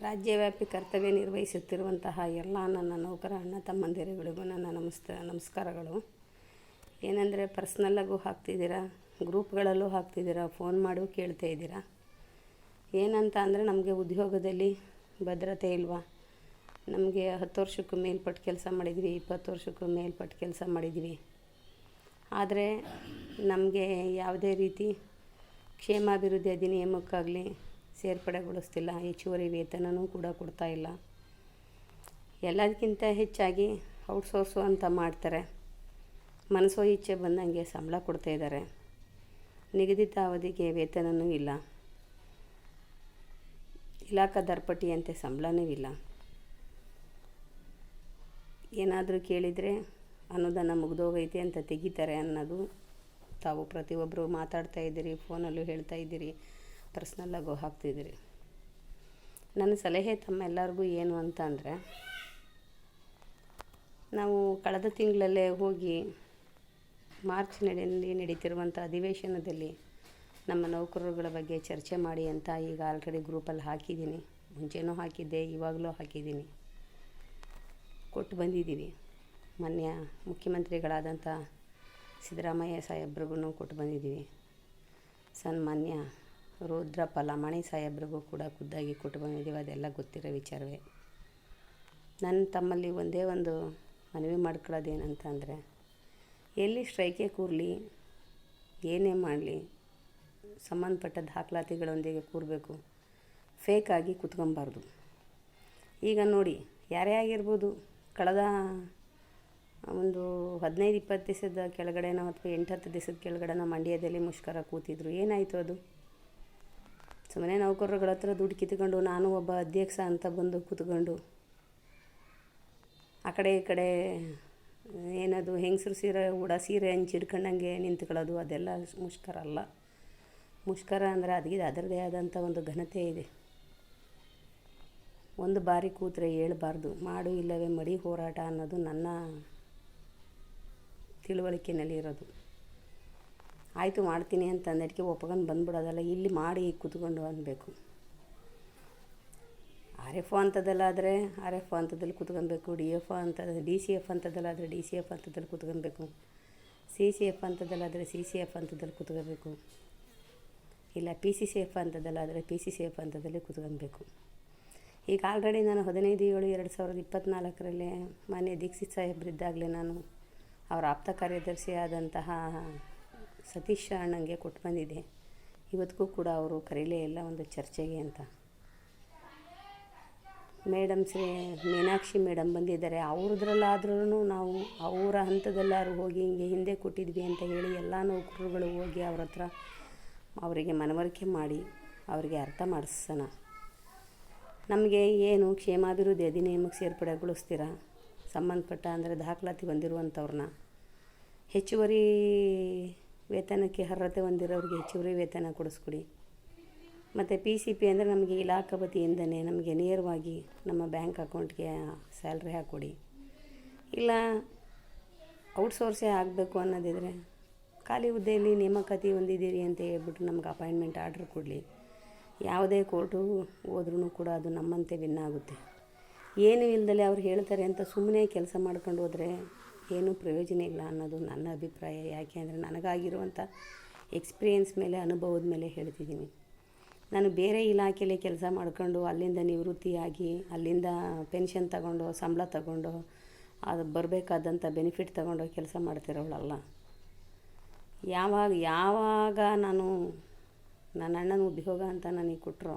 ರಾಜ್ಯವ್ಯಾಪಿ ಕರ್ತವ್ಯ ನಿರ್ವಹಿಸುತ್ತಿರುವಂತಹ ಎಲ್ಲ ನನ್ನ ನೌಕರ, ಅಣ್ಣ ತಮ್ಮಂದಿರುಗಳಿಗೂ ನನ್ನ ನಮಸ್ತ, ನಮಸ್ಕಾರಗಳು. ಏನಂದರೆ ಪರ್ಸ್ನಲ್ಲಾಗೂ ಹಾಕ್ತಿದ್ದೀರಾ? ಗ್ರೂಪ್ಗಳಲ್ಲೂ ಹಾಕ್ತಿದ್ದೀರಾ? ಫೋನ್ ಮಾಡು ಕೇಳ್ತಾ ಇದ್ದೀರಾ? ಏನಂತ ಅಂದರೆ, ನಮಗೆ ಉದ್ಯೋಗದಲ್ಲಿ ಭದ್ರತೆ ಇಲ್ವಾ? ನಮಗೆ ಹತ್ತು ವರ್ಷಕ್ಕೂ ಮೇಲ್ಪಟ್ಟು ಕೆಲಸ ಮಾಡಿದ್ವಿ, ಇಪ್ಪತ್ತು ವರ್ಷಕ್ಕೂ ಮೇಲ್ಪಟ್ಟು ಕೆಲಸ ಮಾಡಿದ್ವಿ. ಆದರೆ, ನಮಗೆ ಯಾವುದೇ ರೀತಿ ಕ್ಷೇಮಾಭಿವೃದ್ಧಿ ಅಧಿನಿಯಮಕ್ಕಾಗಲಿ ಸೇರ್ಪಡೆಗೊಳಿಸ್ತಿಲ್ಲ. ಹೆಚ್ಚುವರಿ ವೇತನವೂ ಕೂಡ ಕೊಡ್ತಾ ಇಲ್ಲ. ಎಲ್ಲದಕ್ಕಿಂತ ಹೆಚ್ಚಾಗಿ ಔಟ್ಸೋರ್ಸು ಅಂತ ಮಾಡ್ತಾರೆ. ಮನಸ್ಸೋ ಇಚ್ಛೆ ಬಂದಂಗೆ ಸಂಬಳ ಕೊಡ್ತಾಯಿದ್ದಾರೆ ನಿಗದಿತ ಅವಧಿಗೆ ವೇತನವೂ ಇಲ್ಲ. ಇಲಾಖಾ ದರ್ಪಟ್ಟಿಯಂತೆ ಸಂಬಳನೂ ಇಲ್ಲ. ಏನಾದರೂ ಕೇಳಿದರೆ ಅನುದಾನ ಮುಗಿದೋಗೈತೆ ಅಂತ ತೆಗಿತಾರೆ ಅನ್ನೋದು ತಾವು ಪ್ರತಿಯೊಬ್ಬರು ಮಾತಾಡ್ತಾ ಇದ್ದೀರಿ, ಫೋನಲ್ಲೂ ಹೇಳ್ತಾ ಇದ್ದೀರಿ. ಪರ್ಸ್ನಲ್ಲಾಗೂ ಹಾಕ್ತಿದ್ದೀರಿ ನನ್ನ ಸಲಹೆ ತಮ್ಮೆಲ್ಲರಿಗೂ ಏನು ಅಂತ ಅಂದರೆ, ನಾವು ಕಳೆದ ತಿಂಗಳಲ್ಲೇ ಹೋಗಿ ಮಾರ್ಚ್ ನಡೆಯಲ್ಲಿ ನಡೀತಿರುವಂಥ ಅಧಿವೇಶನದಲ್ಲಿ ನಮ್ಮ ನೌಕರರುಗಳ ಬಗ್ಗೆ ಚರ್ಚೆ ಮಾಡಿ ಅಂತ ಈಗ ಆಲ್ರೆಡಿ ಗ್ರೂಪಲ್ಲಿ ಹಾಕಿದ್ದೀನಿ. ಮುಂಚೆನೂ ಹಾಕಿದ್ದೆ, ಇವಾಗಲೂ ಹಾಕಿದ್ದೀನಿ. ಕೊಟ್ಟು ಬಂದಿದ್ದೀವಿ. ಮಾನ್ಯ ಮುಖ್ಯಮಂತ್ರಿಗಳಾದಂಥ ಸಿದ್ದರಾಮಯ್ಯ ಸಾಹೇಬ್ರಿಗೂ ಕೊಟ್ಟು ಬಂದಿದ್ದೀವಿ. ಸನ್ಮಾನ್ಯ ರುದ್ರಪ್ಪ ಮಣಿ ಸಾಹೇಬ್ರಿಗೂ ಕೂಡ ಖುದ್ದಾಗಿ ಕೊಟ್ಟು ಬಂದಿದ್ದೀವಿ ಅದೆಲ್ಲ ಗೊತ್ತಿರೋ ವಿಚಾರವೇ. ನನ್ನ ತಮ್ಮಲ್ಲಿ ಒಂದೇ ಒಂದು ಮನವಿ ಮಾಡ್ಕೊಳ್ಳೋದೇನಂತಂದರೆ, ಎಲ್ಲಿ ಸ್ಟ್ರೈಕೇ ಕೂರಲಿ, ಏನೇ ಮಾಡಲಿ, ಸಂಬಂಧಪಟ್ಟ ದಾಖಲಾತಿಗಳೊಂದಿಗೆ ಕೂರಬೇಕು ಫೇಕಾಗಿ ಕುತ್ಕೊಬಾರ್ದು. ಈಗ ನೋಡಿ, ಯಾರೇ ಆಗಿರ್ಬೋದು, ಕಳೆದ ಒಂದು ಹದಿನೈದು ಇಪ್ಪತ್ತು ದಿವಸದ ಕೆಳಗಡೆನೋ ಅಥವಾ ಎಂಟು ಹತ್ತು ದಿವಸದ ಕೆಳಗಡೆನೋ ಮಂಡ್ಯದಲ್ಲಿ ಮುಷ್ಕರ ಕೂತಿದ್ರು, ಏನಾಯಿತು ಅದು? ಸುಮ್ಮನೆ ನೌಕರರುಗಳ ಹತ್ರ ದುಡ್ಡು ಕಿತ್ಕೊಂಡು ನಾನು ಒಬ್ಬ ಅಧ್ಯಕ್ಷ ಅಂತ ಬಂದು ಕೂತ್ಕೊಂಡು ಆ ಕಡೆ ಈ ಕಡೆ ಏನದು ಹೆಂಗಸ್ರು ಸೀರೆ ಉಡ ಸೀರೆ ಹಂಚಿ ನಿಂತ್ಕೊಳ್ಳೋದು ಅದೆಲ್ಲ ಮುಷ್ಕರ ಅಲ್ಲ. ಮುಷ್ಕರ ಅಂದರೆ ಅದಕ್ಕೆ ಅದರದೇ ಆದಂಥ ಒಂದು ಘನತೆ ಇದೆ. ಒಂದು ಬಾರಿ ಕೂತ್ರೆ ಹೇಳ್ಬಾರ್ದು. ಮಾಡು ಇಲ್ಲವೇ ಮಡಿ ಹೋರಾಟ ಅನ್ನೋದು ನನ್ನ ತಿಳುವಳಿಕೆಯಲ್ಲಿ ಇರೋದು. ಆಯಿತು ಮಾಡ್ತೀನಿ ಅಂತ ಅಂದಕ್ಕೆ ಒಪ್ಕೊಂಡು ಬಂದ್ಬಿಡೋದಲ್ಲ, ಇಲ್ಲಿ ಮಾಡಿ ಕೂತ್ಕೊಂಡು ಅನ್ಬೇಕು. ಆರ್ ಎಫ್ ಅಂಥದ್ದಲ್ಲಾದರೆ ಆರ್ ಎಫ್ ಅಂಥದ್ದಲ್ಲಿ ಕೂತ್ಕೊಬೇಕು ಡಿ ಎಫ್ ಅಂತ ಡಿ ಸಿ ಎಫ್ ಅಂಥದ್ದಲ್ಲಾದರೆ ಡಿ ಸಿ ಎಫ್ ಅಂಥದ್ದಲ್ಲಿ ಕೂತ್ಕೊಬೇಕು ಸಿ ಸಿ ಎಫ್ ಅಂಥದ್ದಲ್ಲಾದರೆ ಸಿ ಸಿ ಎಫ್ ಅಂಥದ್ದಲ್ಲಿ ಕೂತ್ಕೋಬೇಕು ಇಲ್ಲ ಪಿ ಸಿ ಸಿ ಎಫ್ ಅಂಥದ್ದಲ್ಲಾದರೆ ಪಿ ಸಿ ಸಿ ಎಫ್ ಅಂಥದ್ದಲ್ಲಿ ಕೂತ್ಕೊಬೇಕು ಈಗ ಆಲ್ರೆಡಿ ನಾನು ಹದಿನೈದು, ಏಳು, ಎರಡು ಸಾವಿರದ ಇಪ್ಪತ್ತ್ನಾಲ್ಕರಲ್ಲಿ ಮಾನ್ಯ ದೀಕ್ಷಿತ್ ಸಾಹೇಬ್ರಿದ್ದಾಗಲೇ ನಾನು ಅವರ ಆಪ್ತ ಕಾರ್ಯದರ್ಶಿ ಆದಂತಹ ಸತೀಶ್ ಅಣ್ಣಂಗೆ ಕೊಟ್ಟು ಬಂದಿದೆ ಇವತ್ತಿಗೂ ಕೂಡ ಅವರು ಕರೀಲೇ ಇಲ್ಲ ಒಂದು ಚರ್ಚೆಗೆ ಅಂತ. ಮೇಡಮ್ ಶ್ರೀ ಮೀನಾಕ್ಷಿ ಮೇಡಮ್ ಬಂದಿದ್ದಾರೆ. ಅವ್ರದ್ರಲ್ಲಾದ್ರೂ ನಾವು ಅವರ ಹಂತದಲ್ಲಾದ್ರು ಹೋಗಿ ಹಿಂಗೆ ಹಿಂದೆ ಕೊಟ್ಟಿದ್ವಿ ಅಂತ ಹೇಳಿ ಎಲ್ಲ ನೌಕರರುಗಳು ಹೋಗಿ ಅವ್ರ ಹತ್ರ ಅವರಿಗೆ ಮನವರಿಕೆ ಮಾಡಿ ಅವರಿಗೆ ಅರ್ಥ ಮಾಡಿಸೋಣ. ನಮಗೆ ಏನು ಕ್ಷೇಮಾಭಿವೃದ್ಧಿ ಅಧಿನಿಯಮಕ್ಕೆ ಸೇರ್ಪಡೆಗೊಳಿಸ್ತೀರಾ ಸಂಬಂಧಪಟ್ಟ ಅಂದರೆ ದಾಖಲಾತಿ ಹೊಂದಿರುವಂಥವ್ರನ್ನ ಹೆಚ್ಚುವರಿ ವೇತನಕ್ಕೆ ಅರ್ಹತೆ ಹೊಂದಿರೋರಿಗೆ ಹೆಚ್ಚುವರಿ ವೇತನ ಕೊಡಿಸ್ಕೊಡಿ. ಮತ್ತು ಪಿ ಸಿ ಪಿ ಅಂದರೆ ನಮಗೆ ಇಲಾಖಾ ವತಿಯಿಂದನೇ ನಮಗೆ ನೇರವಾಗಿ ನಮ್ಮ ಬ್ಯಾಂಕ್ ಅಕೌಂಟ್ಗೆ ಸ್ಯಾಲ್ರಿ ಹಾಕ್ಕೊಡಿ ಇಲ್ಲ ಔಟ್ಸೋರ್ಸೇ ಆಗಬೇಕು ಅನ್ನೋದಿದ್ರೆ ಖಾಲಿ ಹುದ್ದೆಯಲ್ಲಿ ನೇಮಕಾತಿ ಹೊಂದಿದ್ದೀರಿ ಅಂತ ಹೇಳ್ಬಿಟ್ಟು ನಮ್ಗೆ ಅಪಾಯಿಂಟ್ಮೆಂಟ್ ಆರ್ಡ್ರ್ ಕೊಡಲಿ. ಯಾವುದೇ ಕೋರ್ಟು ಹೋದ್ರೂ ಕೂಡ ಅದು ನಮ್ಮಂತೆ ವಿನ್ ಆಗುತ್ತೆ. ಏನೂ ಇಲ್ದಲೆ ಅವ್ರು ಹೇಳ್ತಾರೆ ಅಂತ ಸುಮ್ಮನೆ ಕೆಲಸ ಮಾಡ್ಕೊಂಡು ಹೋದರೆ ಏನೂ ಪ್ರಯೋಜನ ಇಲ್ಲ ಅನ್ನೋದು ನನ್ನ ಅಭಿಪ್ರಾಯ. ಯಾಕೆ ಅಂದರೆ ನನಗಾಗಿರುವಂಥ ಎಕ್ಸ್ಪೀರಿಯೆನ್ಸ್ ಮೇಲೆ, ಅನುಭವದ ಮೇಲೆ ಹೇಳ್ತಿದ್ದೀನಿ. ನಾನು ಬೇರೆ ಇಲಾಖೆಯಲ್ಲಿ ಕೆಲಸ ಮಾಡ್ಕೊಂಡು ಅಲ್ಲಿಂದ ನಿವೃತ್ತಿಯಾಗಿ, ಅಲ್ಲಿಂದ ಪೆನ್ಷನ್ ತಗೊಂಡು, ಸಂಬಳ ತಗೊಂಡು, ಅದು ಬರಬೇಕಾದಂಥ ಬೆನಿಫಿಟ್ ತಗೊಂಡು ಕೆಲಸ ಮಾಡ್ತಿರೋಳಲ್ಲ ಯಾವಾಗ ಯಾವಾಗ ನಾನು ನನ್ನ ಅಣ್ಣನ ಉದ್ಯೋಗ ಅಂತ ನನಗೆ ಕೊಟ್ಟರು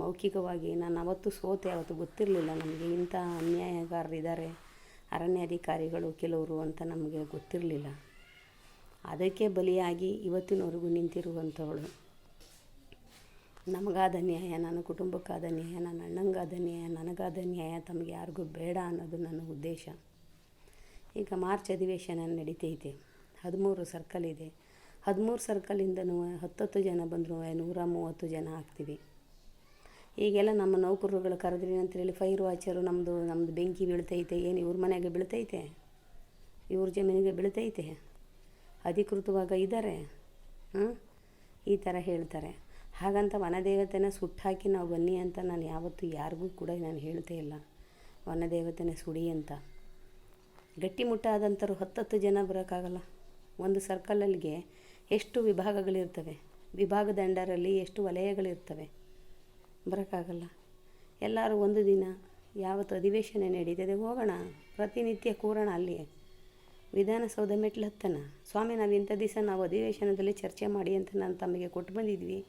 ಮೌಖಿಕವಾಗಿ ನಾನು ಅವತ್ತು ಸೋತೆ, ಅವತ್ತು ಗೊತ್ತಿರಲಿಲ್ಲ ನಮಗೆ ಇಂಥ ಅನ್ಯಾಯಗಾರರಿದ್ದಾರೆ. ಅರಣ್ಯಾಧಿಕಾರಿಗಳು ಕೆಲವರು ಅಂತ ನಮಗೆ ಗೊತ್ತಿರಲಿಲ್ಲ. ಅದಕ್ಕೆ ಬಲಿಯಾಗಿ ಇವತ್ತಿನವರೆಗೂ ನಿಂತಿರುವಂಥವಳು. ನಮಗಾದ ನ್ಯಾಯ, ನನ್ನ ಕುಟುಂಬಕ್ಕಾದ ನ್ಯಾಯ, ನನ್ನ ಅಣ್ಣಂಗಾದ ನ್ಯಾಯ, ನನಗಾದ ನ್ಯಾಯ, ತಮಗೆ ಯಾರಿಗೂ ಬೇಡ ಅನ್ನೋದು ನನ್ನ ಉದ್ದೇಶ. ಈಗ ಮಾರ್ಚ್ ಅಧಿವೇಶನ ನಡೀತೈತೆ. ಹದಿಮೂರು ಸರ್ಕಲ್ ಇದೆ. ಹದಿಮೂರು ಸರ್ಕಲಿಂದನೂ ಹತ್ತತ್ತು ಜನ ಬಂದರೂ ನೂರ ಮೂವತ್ತು ಜನ ಆಗ್ತೀವಿ. ಈಗೆಲ್ಲ ನಮ್ಮ ನೌಕರರುಗಳು ಕರೆದ್ರಿ ಅಂತೇಳಿ ಫೈರ್ ವಾಚರು ನಮ್ಮದು ನಮ್ಮದು ಬೆಂಕಿ ಬೀಳ್ತೈತೆ, ಏನು ಇವ್ರ ಮನೆಗೆ ಬೀಳ್ತೈತೆ? ಇವ್ರ ಜಮೀನಿಗೆ ಬೀಳ್ತೈತೆ? ಅಧಿಕೃತವಾಗ ಇದ್ದಾರೆ ಹಾಂ ಈ ಥರ ಹೇಳ್ತಾರೆ. ಹಾಗಂತ ವನದೇವತೆನ ಸುಟ್ಟಾಕಿ ನಾವು ಬನ್ನಿ ಅಂತ ನಾನು ಯಾವತ್ತೂ ಯಾರಿಗೂ ಕೂಡ ನಾನು ಹೇಳ್ತೇ ಇಲ್ಲ. ವನದೇವತೆನ ಸುಡಿ ಅಂತ. ಗಟ್ಟಿಮುಟ್ಟಾದಂಥವ್ರು ಹತ್ತತ್ತು ಜನ ಬರೋಕ್ಕಾಗಲ್ಲ. ಒಂದು ಸರ್ಕಲಲ್ಲಿಗೆ ಎಷ್ಟು ವಿಭಾಗಗಳಿರ್ತವೆ? ವಿಭಾಗದ ಅಂಡರಲ್ಲಿ ಎಷ್ಟು ವಲಯಗಳಿರ್ತವೆ? ಬರೋಕ್ಕಾಗಲ್ಲ. ಎಲ್ಲರೂ ಒಂದು ದಿನ ಯಾವತ್ತು ಅಧಿವೇಶನ ನಡೀತದೆ ಹೋಗೋಣ. ಪ್ರತಿನಿತ್ಯ ಕೂರೋಣ ಅಲ್ಲಿ. ವಿಧಾನಸೌಧ ಮೆಟ್ಲು ಹತ್ತನ. ಸ್ವಾಮಿ, ನಾವು ಇಂಥ ದಿವಸ ನಾವು ಅಧಿವೇಶನದಲ್ಲಿ ಚರ್ಚೆ ಮಾಡಿ ಅಂತ ನಾನು ತಮಗೆ ಕೊಟ್ಟು ಬಂದಿದ್ವಿ.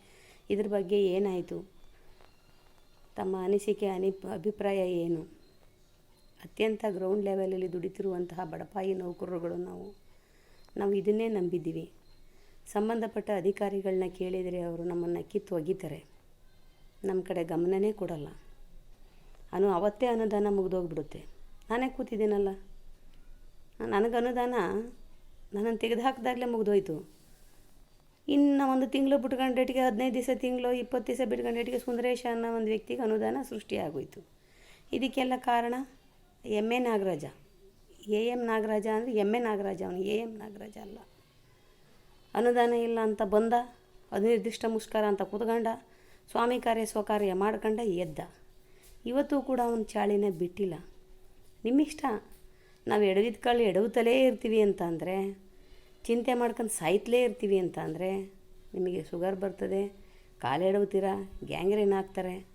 ಇದ್ರ ಬಗ್ಗೆ ಏನಾಯಿತು? ತಮ್ಮ ಅನಿಸಿಕೆ ಅನಿಪ್ ಅಭಿಪ್ರಾಯ ಏನು? ಅತ್ಯಂತ ಗ್ರೌಂಡ್ ಲೆವೆಲಲ್ಲಿ ದುಡಿತಿರುವಂತಹ ಬಡಪಾಯಿ ನೌಕರರುಗಳು ನಾವು. ನಾವು ಇದನ್ನೇ ನಂಬಿದ್ದೀವಿ. ಸಂಬಂಧಪಟ್ಟ ಅಧಿಕಾರಿಗಳನ್ನ ಕೇಳಿದರೆ ಅವರು ನಮ್ಮನ್ನು ಕಿತ್ತು ಒಗಿತಾರೆ ನಮ್ಮ ಕಡೆ ಗಮನನೇ ಕೊಡಲ್ಲ. ಅನು ಅವತ್ತೇ ಅನುದಾನ ಮುಗಿದೋಗ್ಬಿಡುತ್ತೆ. ನಾನೇ ಕೂತಿದ್ದೀನಲ್ಲ. ನನಗೆ ಅನುದಾನ ನನ್ನನ್ನು ತೆಗೆದು ಹಾಕಿದಾಗಲೇ ಮುಗಿದೋಯ್ತು. ಇನ್ನು ಒಂದು ತಿಂಗಳು ಬಿಟ್ಕೊಂಡೇಟಿಗೆ ಹದಿನೈದು ದಿವಸ ತಿಂಗಳು, ಇಪ್ಪತ್ತು ದಿವಸ ಬಿಟ್ಕೊಂಡೇಟಿಗೆ ಸುಂದರೇಶ ಅನ್ನೋ ಒಂದು ವ್ಯಕ್ತಿಗೆ ಅನುದಾನ ಸೃಷ್ಟಿಯಾಗೋಯ್ತು ಇದಕ್ಕೆಲ್ಲ ಕಾರಣ M A Nagaraja. A M Nagaraja ಅಂದರೆ ಎಂ ಎ ನಾಗರಾಜ ಅವನು. ಎ ಎಂ ನಾಗರಾಜ ಅಲ್ಲ. ಅನುದಾನ ಇಲ್ಲ ಅಂತ ಬಂದ, ಅನಿರ್ದಿಷ್ಟ ಮುಷ್ಕರ ಅಂತ ಕೂತ್ಕೊಂಡ ಸ್ವಾಮಿ ಕಾರ್ಯ, ಸ್ವಕಾರ್ಯ ಮಾಡ್ಕೊಂಡ ಎದ್ದ. ಇವತ್ತು ಕೂಡ ಅವನ ಚಾಳಿನ ಬಿಟ್ಟಿಲ್ಲ. ನಿಮ್ಮಿಷ್ಟ? ನಾವು ಎಡವಿದ ಕಾಳು ಎಡವುತ್ತಲೇ ಇರ್ತೀವಿ ಅಂತ ಅಂದರೆ, ಚಿಂತೆ ಮಾಡ್ಕೊಂಡು ಸಾಯ್ತಲೇ ಇರ್ತೀವಿ ಅಂತ ಅಂದರೆ, ನಿಮಗೆ ಶುಗರ್ ಬರ್ತದೆ, ಕಾಲು ಎಡವುತ್ತೀರ, ಗ್ಯಾಂಗ್ರೀನ್ ಆಗ್ತಾರೆ.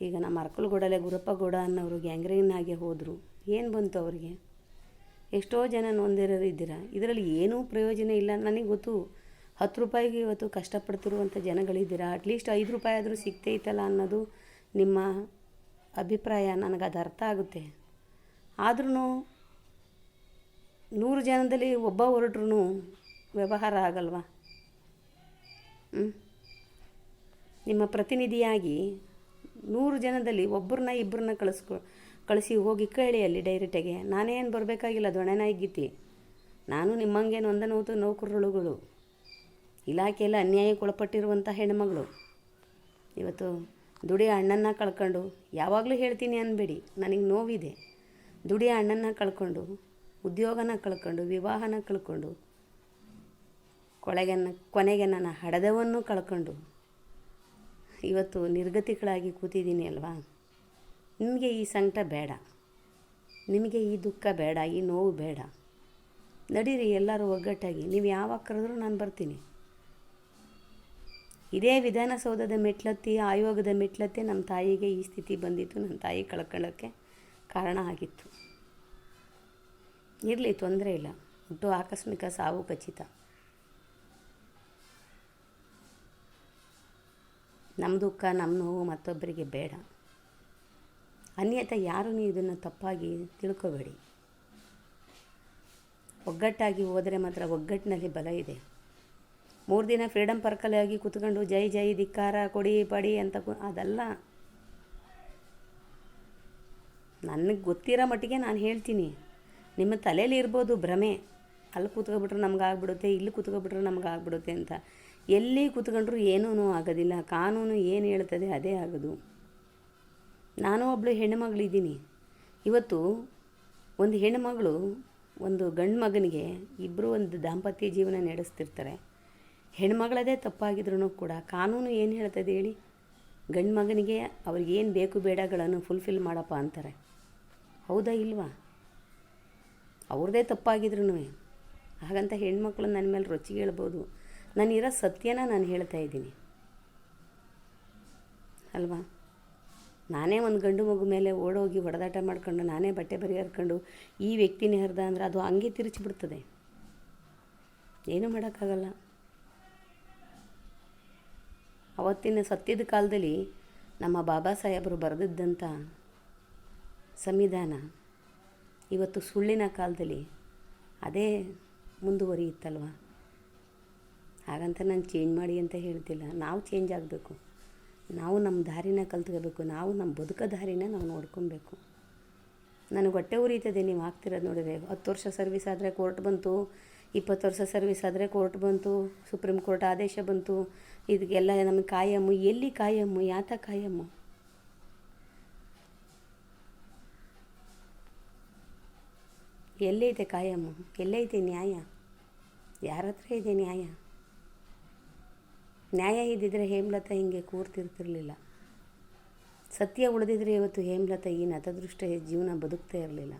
ಈಗ ನಮ್ಮ ಅರ್ಕಲ್ಗೋಡಲೆ ಗುರಪ್ಪ ಗೌಡ ಅನ್ನೋರು ಗ್ಯಾಂಗ್ರೀನ್ ಆಗಿ ಹೋದರು. ಏನು ಬಂತು ಅವರಿಗೆ? ಎಷ್ಟೋ ಜನ ನೊಂದಿರೋರು ಇದ್ದೀರಾ? ಇದರಲ್ಲಿ ಏನೂ ಪ್ರಯೋಜನ ಇಲ್ಲ. ನನಗೆ ಗೊತ್ತು ಹತ್ತು ರೂಪಾಯಿಗೆ ಇವತ್ತು ಕಷ್ಟಪಡ್ತಿರುವಂಥ ಜನಗಳಿದ್ದೀರಾ? ಅಟ್ಲೀಸ್ಟ್ ಐದು ರೂಪಾಯಿ ಆದರೂ ಇತ್ತಲ್ಲ ಅನ್ನೋದು ನಿಮ್ಮ ಅಭಿಪ್ರಾಯ ನನಗೆ ಅದು ಅರ್ಥ ಆಗುತ್ತೆ. ಆದ್ರೂ ನೂರು ಜನದಲ್ಲಿ ಒಬ್ಬ ಹೊರಟ್ರು ವ್ಯವಹಾರ ಆಗಲ್ವಾ? ನಿಮ್ಮ ಪ್ರತಿನಿಧಿಯಾಗಿ ನೂರು ಜನದಲ್ಲಿ ಒಬ್ಬರನ್ನ ಇಬ್ಬರನ್ನ ಕಳಿಸ್ಕೊ, ಕಳಿಸಿ ಹೋಗಿ ಕೇಳಿ ಅಲ್ಲಿ ಡೈರೆಕ್ಟಾಗಿ ನಾನೇನು ಬರಬೇಕಾಗಿಲ್ಲ ದೊಣೆನಾಯಿಗಿತ್ತಿ ನಾನು ನಿಮ್ಮಂಗೆ ನೊಂದ ನೋತು ಇಲಾಖೆಯಲ್ಲಿ ಅನ್ಯಾಯಕ್ಕೆ ಒಳಪಟ್ಟಿರುವಂಥ ಹೆಣ್ಮಗಳು. ಇವತ್ತು ದುಡಿಯ ಅಣ್ಣನ್ನ ಕಳ್ಕೊಂಡು ಯಾವಾಗಲೂ ಹೇಳ್ತೀನಿ ಅನ್ಬೇಡಿ, ನನಗೆ ನೋವಿದೆ. ದುಡಿಯ ಅಣ್ಣನ್ನ ಕಳ್ಕೊಂಡು, ಉದ್ಯೋಗನ ಕಳ್ಕೊಂಡು, ವಿವಾಹನ ಕಳ್ಕೊಂಡು, ಕೊಳೆಗನ್ನ, ಕೊನೆಗೆ ನನ್ನ ಹಡದವನ್ನು ಕಳ್ಕೊಂಡು ಇವತ್ತು ನಿರ್ಗತಿಗಳಾಗಿ ಕೂತಿದ್ದೀನಿ ಅಲ್ವಾ? ನಿಮಗೆ ಈ ಸಂಕಟ ಬೇಡ. ನಿಮಗೆ ಈ ದುಃಖ ಬೇಡ, ಈ ನೋವು ಬೇಡ. ನಡೀರಿ, ಎಲ್ಲರೂ ಒಗ್ಗಟ್ಟಾಗಿ. ನೀವು ಯಾವಾಗ ಕರೆದ್ರೂ ನಾನು ಬರ್ತೀನಿ. ಇದೇ ವಿಧಾನಸೌಧದ ಮೆಟ್ಲತ್ತಿ, ಆಯೋಗದ ಮೆಟ್ಲತ್ತೆ ನಮ್ಮ ತಾಯಿಗೆ ಈ ಸ್ಥಿತಿ ಬಂದಿತ್ತು ನನ್ನ ತಾಯಿ ಕಳ್ಕೊಳ್ಳೋಕ್ಕೆ ಕಾರಣ ಆಗಿತ್ತು. ಇರಲಿ, ತೊಂದರೆ ಇಲ್ಲ. ಒಟ್ಟು ಆಕಸ್ಮಿಕ ಸಾವು ಖಚಿತ. ನಮ್ಮ ದುಃಖ ನಮ್ಮ ನೋವು ಮತ್ತೊಬ್ಬರಿಗೆ ಬೇಡ. ಅನ್ಯಥ ಯಾರೂ ಇದನ್ನು ತಪ್ಪಾಗಿ ತಿಳ್ಕೊಬೇಡಿ. ಒಗ್ಗಟ್ಟಾಗಿ ಹೋದರೆ ಮಾತ್ರ ಒಗ್ಗಟ್ಟಿನಲ್ಲಿ ಬಲ ಇದೆ. ಮೂರು ದಿನ ಫ್ರೀಡಮ್ ಪಾರ್ಕಲ್ಲಿ ಆಗಿ ಕೂತ್ಕೊಂಡು ಜೈ ಜೈ ಧಿಕ್ಕಾರ ಕೊಡಿ ಪಡಿ ಅಂತ ಕು ಅದಲ್ಲ ನನಗೆ ಗೊತ್ತಿರೋ ಮಟ್ಟಿಗೆ ನಾನು ಹೇಳ್ತೀನಿ. ನಿಮ್ಮ ತಲೆಯಲ್ಲಿ ಇರ್ಬೋದು ಭ್ರಮೆ. ಅಲ್ಲಿ ಕೂತ್ಕೊಬಿಟ್ರೆ ನಮ್ಗೆ ಆಗ್ಬಿಡುತ್ತೆ ಇಲ್ಲಿ ಕೂತ್ಕೊಬಿಟ್ರೆ ನಮ್ಗೆ ಆಗ್ಬಿಡುತ್ತೆ ಅಂತ. ಎಲ್ಲಿ ಕೂತ್ಕೊಂಡ್ರೂ ಏನೂ ಆಗೋದಿಲ್ಲ, ಕಾನೂನು ಏನು ಹೇಳ್ತದೆ ಅದೇ ಆಗೋದು. ನಾನು ಒಬ್ಬಳು ಹೆಣ್ಣುಮಗಳಿದ್ದೀನಿ ಇವತ್ತು ಒಂದು ಹೆಣ್ಣುಮಗಳು ಒಂದು ಗಂಡು ಮಗನಿಗೆ ಇಬ್ಬರು ಒಂದು ದಾಂಪತ್ಯ ಜೀವನ ನಡೆಸ್ತಿರ್ತಾರೆ. ಹೆಣ್ಮಗಳದೇ ತಪ್ಪಾಗಿದ್ರೂ ಕೂಡ ಕಾನೂನು ಏನು ಹೇಳ್ತದೆ ಹೇಳಿ? ಗಂಡು ಮಗನಿಗೆ ಅವ್ರಿಗೇನು ಬೇಕು ಬೇಡಗಳನ್ನು ಫುಲ್ಫಿಲ್ ಮಾಡಪ್ಪ ಅಂತಾರೆ. ಹೌದಾ ಇಲ್ವಾ? ಅವ್ರದ್ದೇ ತಪ್ಪಾಗಿದ್ರೂ ಹಾಗಂತ ಹೆಣ್ಮಕ್ಳು ನನ್ನ ಮೇಲೆ ರೊಚ್ಚಿಗೆ ಹೇಳ್ಬೋದು. ನಾನಿರೋ ಸತ್ಯನ ನಾನು ಹೇಳ್ತಾ ಇದ್ದೀನಿ. ಅಲ್ವಾ? ನಾನೇ ಒಂದು ಗಂಡು ಮಗು ಮೇಲೆ ಓಡೋಗಿ ಹೊಡೆದಾಟ ಮಾಡ್ಕೊಂಡು, ನಾನೇ ಬಟ್ಟೆ ಬರಿ ಹರ್ಕೊಂಡು ಈ ವ್ಯಕ್ತಿನೇ ಹರಿದ ಅಂದರೆ ಅದು ಹಂಗೆ ತಿರುಚಿಬಿಡ್ತದೆ. ಏನೂ ಮಾಡೋಕ್ಕಾಗಲ್ಲ. ಅವತ್ತಿನ ಸತ್ಯದ ಕಾಲದಲ್ಲಿ ನಮ್ಮ ಬಾಬಾ ಸಾಹೇಬರು ಬರೆದಿದ್ದಂಥ ಸಂವಿಧಾನ ಇವತ್ತು ಸುಳ್ಳಿನ ಕಾಲದಲ್ಲಿ ಅದೇ ಮುಂದುವರಿಯುತ್ತಲ್ವ? ಹಾಗಂತ ನಾನು ಚೇಂಜ್ ಮಾಡಿ ಅಂತ ಹೇಳ್ತಿಲ್ಲ. ನಾವು ಚೇಂಜ್ ಆಗಬೇಕು. ನಾವು ನಮ್ಮ ದಾರಿನ ಕಲ್ತ್ಕೋಬೇಕು. ನಾವು ನಮ್ಮ ಬದುಕ ದಾರಿನ ನಾವು ನೋಡ್ಕೊಬೇಕು. ನನಗೆ ಹೊಟ್ಟೆ ಉರಿತದೆ, ನೀವು ಆಗ್ತಿರೋದು ನೋಡಿದ್ರೆ. ಹತ್ತು ವರ್ಷ ಸರ್ವಿಸ್ ಆದರೆ ಕೋರ್ಟ್ ಬಂತು ಇಪ್ಪತ್ತು ವರ್ಷ ಸರ್ವಿಸ್ ಆದರೆ ಕೋರ್ಟ್ ಬಂತು ಸುಪ್ರೀಂ ಕೋರ್ಟ್ ಆದೇಶ ಬಂತು. ಇದಕ್ಕೆಲ್ಲ ನಮಗೆ ಕಾಯಮ್ಮು. ಎಲ್ಲಿ ಕಾಯಮ್ಮು? ಯಾತ ಕಾಯಮ್ಮು? ಎಲ್ಲೈತೆ ಕಾಯಮ್ಮು? ಎಲ್ಲೈತೆ ನ್ಯಾಯ? ಯಾರ ಹತ್ರ ಇದೆ ನ್ಯಾಯ? ನ್ಯಾಯ ಇದ್ದಿದ್ರೆ ಹೇಮಲತಾ ಹಿಂಗೆ ಕೂರ್ತಿರ್ತಿರ್ಲಿಲ್ಲ. ಸತ್ಯ ಉಳಿದಿದ್ರೆ ಇವತ್ತು ಹೇಮಲತಾ ಈ ನತದೃಷ್ಟ ಜೀವನ ಬದುಕ್ತಾ ಇರಲಿಲ್ಲ.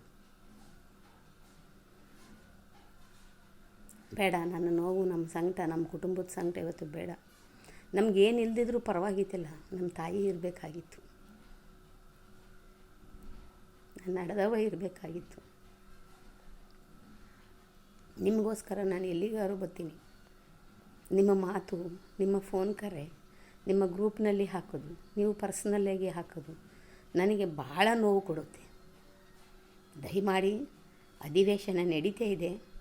ಬೇಡ, ನನ್ನ ನೋವು, ನಮ್ಮ ಸಂಕಟ, ನಮ್ಮ ಕುಟುಂಬದ ಸಂಕಟ ಇವತ್ತು ಬೇಡ. ನಮಗೇನು ಇಲ್ದಿದ್ರೂ ಪರವಾಗಿತ್ತಿಲ್ಲ, ನಮ್ಮ ತಾಯಿ ಇರಬೇಕಾಗಿತ್ತು. ನನ್ನ ನಡೆದವ ಇರಬೇಕಾಗಿತ್ತು. ನಿಮಗೋಸ್ಕರ ನಾನು ಎಲ್ಲಿಗಾರು ಬರ್ತೀನಿ. ನಿಮ್ಮ ಮಾತು, ನಿಮ್ಮ ಫೋನ್ ಕರೆ, ನಿಮ್ಮ ಗ್ರೂಪ್ನಲ್ಲಿ ಹಾಕೋದು, ನೀವು ಪರ್ಸ್ನಲ್ಲಾಗಿ ಹಾಕೋದು ನನಗೆ ಭಾಳ ನೋವು ಕೊಡುತ್ತೆ. ದಯಮಾಡಿ ಅಧಿವೇಶನ ನಡೀತಾ ಇದೆ.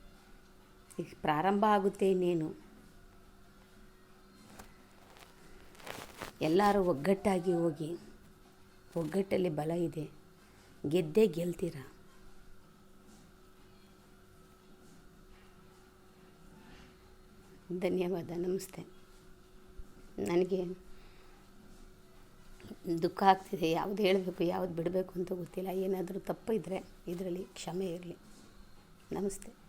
ಈಗ ಪ್ರಾರಂಭ ಆಗುತ್ತೆ ಇನ್ನೇನು. ಎಲ್ಲರೂ ಒಗ್ಗಟ್ಟಾಗಿ ಹೋಗಿ, ಒಗ್ಗಟ್ಟಲ್ಲಿ ಬಲ ಇದೆ. ಗೆದ್ದೇ ಗೆಲ್ತೀರ? ಧನ್ಯವಾದ, ನಮಸ್ತೆ. ನನಗೆ ದುಃಖ ಆಗ್ತಿದೆ. ಯಾವ್ದು ಹೇಳಬೇಕು, ಯಾವ್ದು ಬಿಡಬೇಕು ಅಂತ ಗೊತ್ತಿಲ್ಲ. ಏನಾದರೂ ತಪ್ಪು ಇದ್ದರೆ ಇದರಲ್ಲಿ ಕ್ಷಮೆ ಇರಲಿ. ನಮಸ್ತೆ.